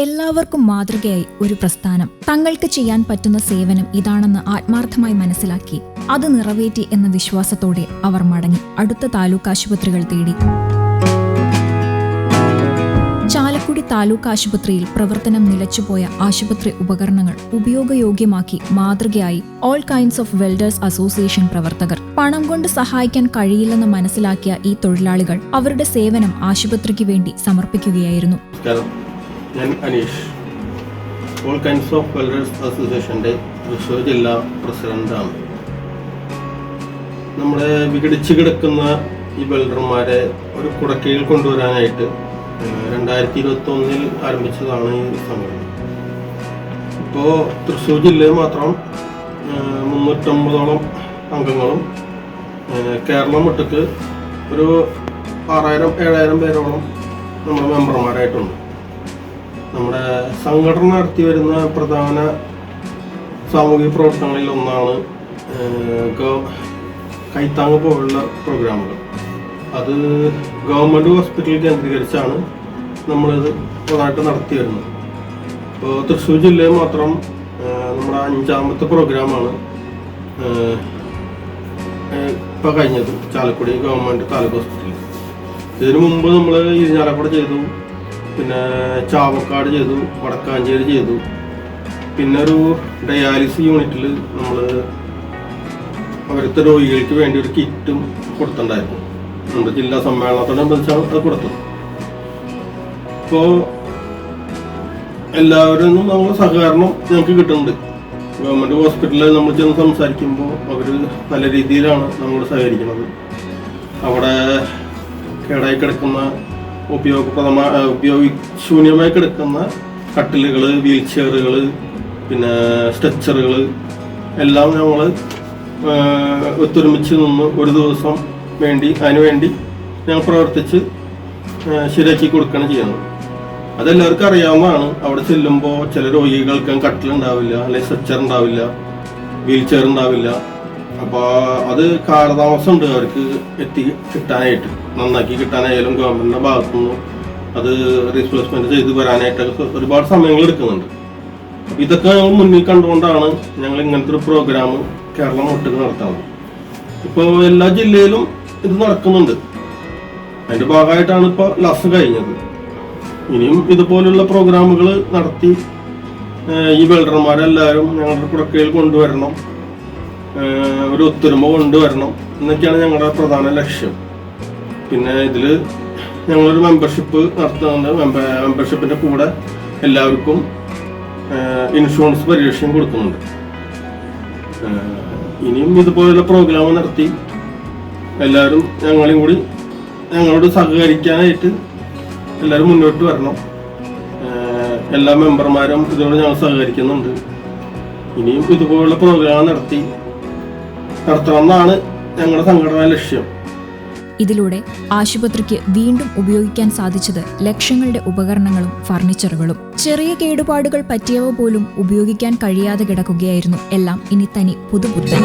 എല്ലാവർക്കും മാതൃകയായി ഒരു പ്രസ്ഥാനം. തങ്ങൾക്ക് ചെയ്യാൻ പറ്റുന്ന സേവനം ഇതാണെന്ന് ആത്മാർത്ഥമായി മനസ്സിലാക്കി അത് നിറവേറ്റി എന്ന വിശ്വാസത്തോടെ അവർ മടങ്ങി. അടുത്ത താലൂക്ക് ആശുപത്രികൾ തേടി. ചാലക്കുടി താലൂക്ക് ആശുപത്രിയിൽ പ്രവർത്തനം നിലച്ചുപോയ ആശുപത്രി ഉപകരണങ്ങൾ ഉപയോഗയോഗ്യമാക്കി മാതൃകയായി all kinds of welders association പ്രവർത്തകർ. പണം കൊണ്ട് സഹായിക്കാൻ കഴിയില്ലെന്ന് മനസ്സിലാക്കിയ ഈ തൊഴിലാളികൾ അവരുടെ സേവനം ആശുപത്രിക്ക് വേണ്ടി സമർപ്പിക്കുകയായിരുന്നു. ഞാൻ Aneesh. All kinds of welders അസോസിയേഷന്റെ തൃശ്ശൂർ ജില്ലാ പ്രസിഡന്റാണ് നമ്മുടെ വിഘടിച്ച് കിടക്കുന്ന ഈ വെൽഡർമാരെ ഒരു കുടക്കീഴിൽ കൊണ്ടുവരാനായിട്ട് രണ്ടായിരത്തി ഇരുപത്തി ഒന്നിൽ ആരംഭിച്ചതാണ് ഈ സംഘടന ഇപ്പോൾ തൃശ്ശൂർ ജില്ലയിൽ മാത്രം മുന്നൂറ്റമ്പതോളം അംഗങ്ങളും കേരളം ഒട്ടുക്ക് ഒരു ആറായിരം ഏഴായിരം പേരോളം നമ്മുടെ മെമ്പർമാരായിട്ടുണ്ട്. നമ്മുടെ സംഘടന നടത്തി വരുന്ന പ്രധാന സാമൂഹിക പ്രവർത്തനങ്ങളിൽ ഒന്നാണ് കൈത്താങ് പോലുള്ള പ്രോഗ്രാമുകൾ. അത് ഗവൺമെന്റ് ഹോസ്പിറ്റലിൽ കേന്ദ്രീകരിച്ചാണ് നമ്മളിത് പ്രധാനമായിട്ട് നടത്തി വരുന്നത്. ഇപ്പോൾ തൃശ്ശൂർ ജില്ലയിൽ മാത്രം നമ്മുടെ അഞ്ചാമത്തെ പ്രോഗ്രാമാണ് ഇപ്പോൾ കഴിഞ്ഞത്. ചാലക്കുടി ഗവൺമെന്റ് താലൂക്ക് ഹോസ്പിറ്റലിൽ. ഇതിനു മുമ്പ് നമ്മൾ ഇരിഞ്ഞാലക്കുട ചെയ്തു. പിന്നെ ചാവക്കാട് ചെയ്തു വടക്കാഞ്ചേരി ചെയ്തു. പിന്നെ ഒരു ഡയാലിസിസ് യൂണിറ്റിൽ നമ്മൾ അവരുടെ രോഗികൾക്ക് വേണ്ടി ഒരു കിറ്റും കൊടുത്തിട്ടുണ്ടായിരുന്നു. നമ്മുടെ ജില്ലാ സമ്മേളനത്തോടനുബന്ധിച്ചാണ് അത് കൊടുത്തത് ഇപ്പോൾ എല്ലാവരും നമ്മൾ സഹകരണം ഞങ്ങൾക്ക് കിട്ടുന്നുണ്ട്. ഗവൺമെന്റ് ഹോസ്പിറ്റലിൽ നമ്മൾ ചെന്ന് സംസാരിക്കുമ്പോൾ അവർ നല്ല രീതിയിലാണ് നമ്മൾ സഹകരിക്കുന്നത്. അവിടെ കേടായി കിടക്കുന്ന ഉപയോഗപ്രദമായ ഉപയോഗശൂന്യമായി കിടക്കുന്ന കട്ടിലുകൾ വീൽ ചെയറുകൾ പിന്നെ സ്ട്രെച്ചറുകൾ എല്ലാം ഞങ്ങൾ ഒത്തൊരുമിച്ച് നിന്ന് ഒരു ദിവസം വേണ്ടി അതിനുവേണ്ടി ഞങ്ങൾ പ്രവർത്തിച്ച് ശരിയാക്കി കൊടുക്കുകയാണ് ചെയ്യുന്നത്. അതെല്ലാവർക്കും അറിയാവുന്നതാണ്. അവിടെ ചെല്ലുമ്പോൾ ചില രോഗികൾക്ക് കട്ടിലുണ്ടാവില്ല അല്ലെങ്കിൽ സ്ട്രെച്ചർ ഉണ്ടാവില്ല വീൽ ചെയർ ഉണ്ടാവില്ല. അപ്പോൾ അത് കാലതാമസം ഉണ്ട് അവർക്ക് എത്തി കിട്ടാനായിട്ട് നന്നാക്കി കിട്ടാനായാലും ഗവൺമെന്റിന്റെ ഭാഗത്തുനിന്ന് അത് റീപ്ലേസ്മെന്റ് ചെയ്ത് വരാനായിട്ടൊക്കെ ഒരുപാട് സമയങ്ങൾ എടുക്കുന്നുണ്ട്. ഇതൊക്കെ ഞങ്ങൾ മുന്നിൽ കണ്ടുകൊണ്ടാണ് ഞങ്ങൾ ഇങ്ങനത്തെ ഒരു പ്രോഗ്രാം കേരളം ഒട്ടുക്ക് നടത്തുന്നത്. ഇപ്പോൾ എല്ലാ ജില്ലയിലും ഇത് നടക്കുന്നുണ്ട്. അതിന്റെ ഭാഗമായിട്ടാണ് ഇപ്പോൾ ലസ് കഴിഞ്ഞത്. ഇനിയും ഇതുപോലുള്ള പ്രോഗ്രാമുകൾ നടത്തി ഈ വെൽഡർമാരെല്ലാവരും ഞങ്ങളുടെ കുടക്കയിൽ കൊണ്ടുവരണം. ഒരു ഒത്തൊരുമ കൊണ്ടുവരണം എന്നൊക്കെയാണ് ഞങ്ങളുടെ പ്രധാന ലക്ഷ്യം. പിന്നെ ഇതിൽ ഞങ്ങളൊരു മെമ്പർഷിപ്പ് നടത്തുന്നുണ്ട്. മെമ്പ- മെമ്പർഷിപ്പിന്റെ കൂടെ എല്ലാവർക്കും ഇൻഷുറൻസ് പരിരക്ഷയും കൊടുക്കുന്നുണ്ട്. ഇനിയും ഇതുപോലുള്ള പ്രോഗ്രാം നടത്തി എല്ലാവരും ഞങ്ങളെയും കൂടി ഞങ്ങളോട് സഹകരിക്കാനായിട്ട് എല്ലാവരും മുന്നോട്ട് വരണം. എല്ലാ മെമ്പർമാരും ഇതോട് ഞങ്ങൾ സഹകരിക്കുന്നുണ്ട്. ഇനിയും ഇതുപോലുള്ള പ്രോഗ്രാം നടത്തി നടത്തണമെന്നാണ് ഞങ്ങളുടെ സംഘടനാ ലക്ഷ്യം. ഇതിലൂടെ ആശുപത്രിക്ക് വീണ്ടും ഉപയോഗിക്കാൻ സാധിച്ചത് ലക്ഷങ്ങളുടെ ഉപകരണങ്ങളും ഫർണിച്ചറുകളും. ചെറിയ കേടുപാടുകൾ പറ്റിയവ പോലും ഉപയോഗിക്കാൻ കഴിയാതെ കിടക്കുകയായിരുന്നു. എല്ലാം ഇനി തനി പുതുപുത്തൻ